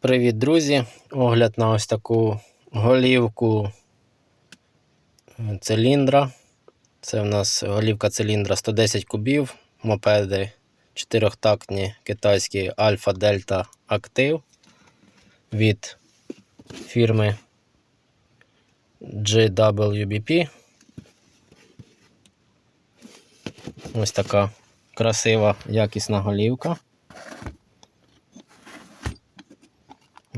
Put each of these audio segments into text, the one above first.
Привіт, друзі! Огляд на ось таку голівку циліндра. Це в нас голівка циліндра 110 кубів, мопеди чотирьохтактні китайські Alpha Delta Active від фірми GWBP. Ось така красива якісна голівка.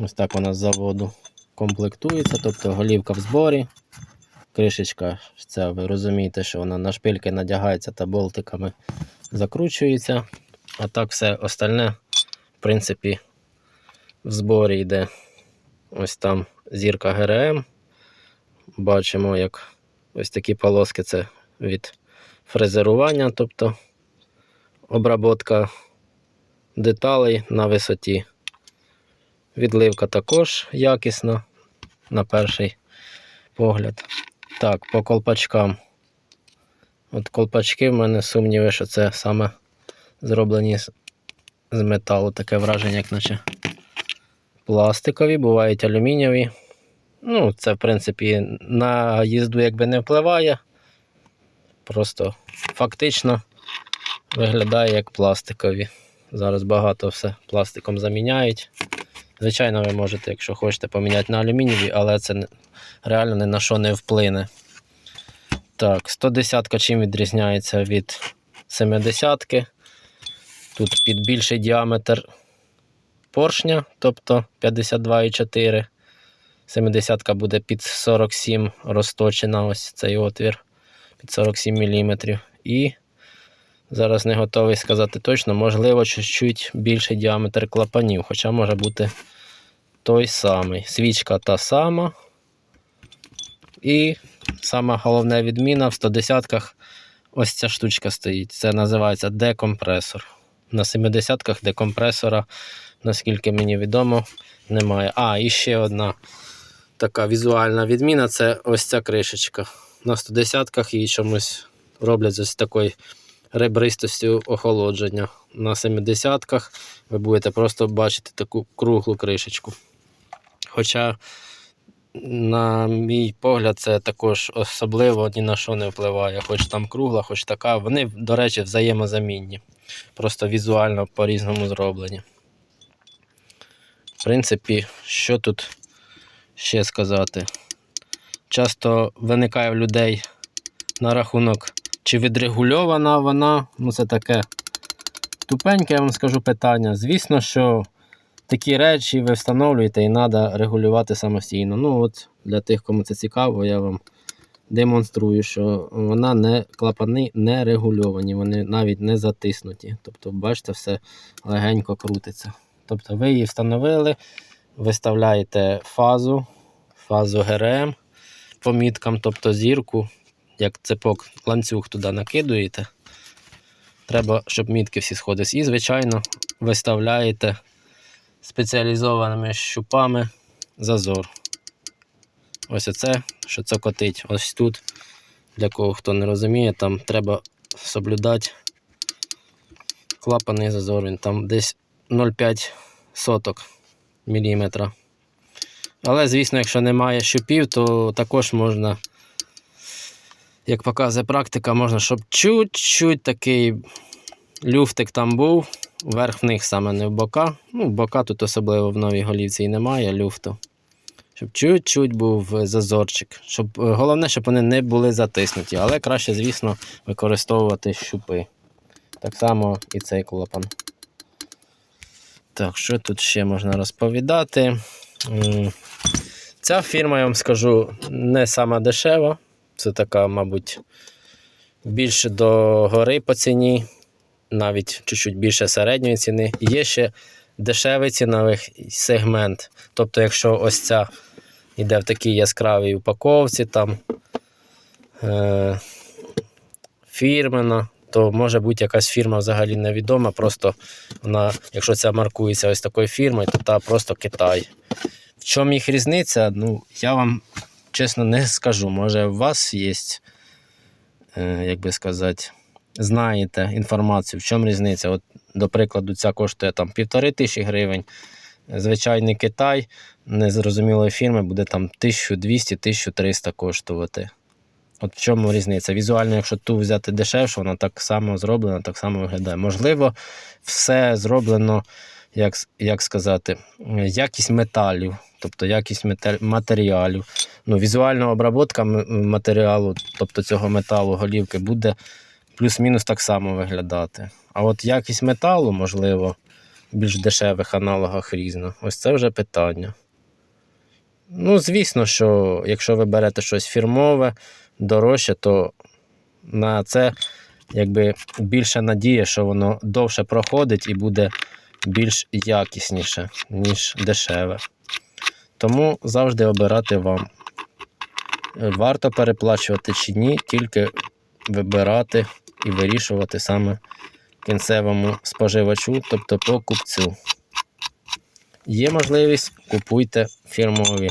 Ось так вона з заводу комплектується, тобто голівка в зборі. Кришечка, це ви розумієте, що вона на шпильки надягається та болтиками закручується. А так все остальне, в принципі, в зборі йде. Ось там зірка ГРМ. Бачимо, як ось такі полоски це від фрезерування, тобто обработка деталей на висоті. Відливка також якісна на перший погляд. Так, по колпачкам. От колпачки в мене сумніви, що це саме зроблені з, з металу. Таке враження, як наче пластикові, бувають алюмінієві. Ну, це, в принципі, на їзду якби не впливає. Просто фактично виглядає як пластикові. Зараз багато все пластиком заміняють. Звичайно, ви можете, якщо хочете, поміняти на алюмінієві, але це реально ні на що не вплине. Так, 110 чим відрізняється від 70-ки. Тут під більший діаметр поршня, тобто 52,4. 70-ка буде під 47 розточена ось цей отвір під 47 мм. І зараз не готовий сказати точно, можливо, чуть-чуть більший діаметр клапанів, хоча може бути той самий. Свічка та сама. І сама головна відміна в 110-ках ось ця штучка стоїть. Це називається декомпресор. На 70-ках декомпресора, наскільки мені відомо, немає. А, і ще одна така візуальна відміна це ось ця кришечка. На 110-ках її чомусь роблять з ось такою ребристостю охолодження. На 70-ках ви будете просто бачити таку круглу кришечку. Хоча, на мій погляд, це також особливо ні на що не впливає. Хоч там кругла, хоч така. Вони, до речі, взаємозамінні. Просто візуально по-різному зроблені. В принципі, що тут ще сказати? Часто виникає в людей на рахунок, чи відрегульована вона. Ну, це таке тупеньке, я вам скажу питання. Звісно, що такі речі ви встановлюєте і треба регулювати самостійно. Ну, от Для тих, кому це цікаво, я вам демонструю, що вона не клапани не регульовані, вони навіть не затиснуті. Тобто, бачите, все легенько крутиться. Тобто ви її встановили, виставляєте фазу, фазу ГРМ по міткам, тобто зірку, як цепок ланцюг туди накидуєте. Треба, щоб мітки всі сходились. І, звичайно, виставляєте спеціалізованими щупами зазор. Ось оце, що це котить. Ось тут, для кого хто не розуміє, там треба соблюдати клапаний зазор. Він там десь 0,5 соток міліметра. Але, звісно, якщо немає щупів, то також можна, як показує практика, можна, щоб чуть-чуть такий люфтик там був, вверх в них саме не в бока. Ну, в бока тут особливо в новій голівці і немає люфту. Щоб чуть-чуть був зазорчик. Щоб, е, головне, щоб вони не були затиснуті, але краще, звісно, використовувати щупи. Так само і цей клапан. Так, що тут ще можна розповідати? Ця фірма, я вам скажу, не сама дешева. Це така, мабуть, більше до гори по ціні, навіть чуть-чуть більше середньої ціни. Є ще дешевий ціновий сегмент. Тобто, якщо ось ця йде в такій яскравій упаковці, там е- фірмена, то може бути якась фірма взагалі невідома. Просто вона, якщо ця маркується ось такою фірмою, то та просто Китай. В чому їх різниця? Ну, я вам чесно не скажу. Може, у вас є, е, як би сказати, знаєте інформацію, в чому різниця. От, до прикладу, ця коштує там півтори тисячі гривень. звичайний Китай незрозумілої фірми буде там 1200-1300 коштувати. От в чому різниця? Візуально, якщо ту взяти дешевше, вона так само зроблена, так само виглядає. Можливо, все зроблено, як, як сказати, якість металів, тобто якість матеріалів. Ну, візуальна обробка матеріалу, тобто цього металу голівки, буде плюс-мінус так само виглядати. А от якість металу, можливо, в більш дешевих аналогах різна. Ось це вже питання. Ну, звісно, що якщо ви берете щось фірмове, дорожче, то на це якби більше надія, що воно довше проходить і буде більш якісніше, ніж дешеве. Тому завжди обирати вам. Варто переплачувати чи ні, тільки вибирати і вирішувати саме кінцевому споживачу, тобто покупцю. Є можливість, купуйте фірмові.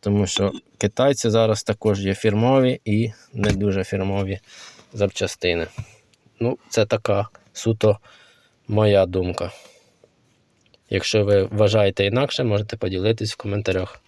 Тому що китайці зараз також є фірмові і не дуже фірмові запчастини. Ну, це така суто моя думка. Якщо ви вважаєте інакше, можете поділитись в коментарях.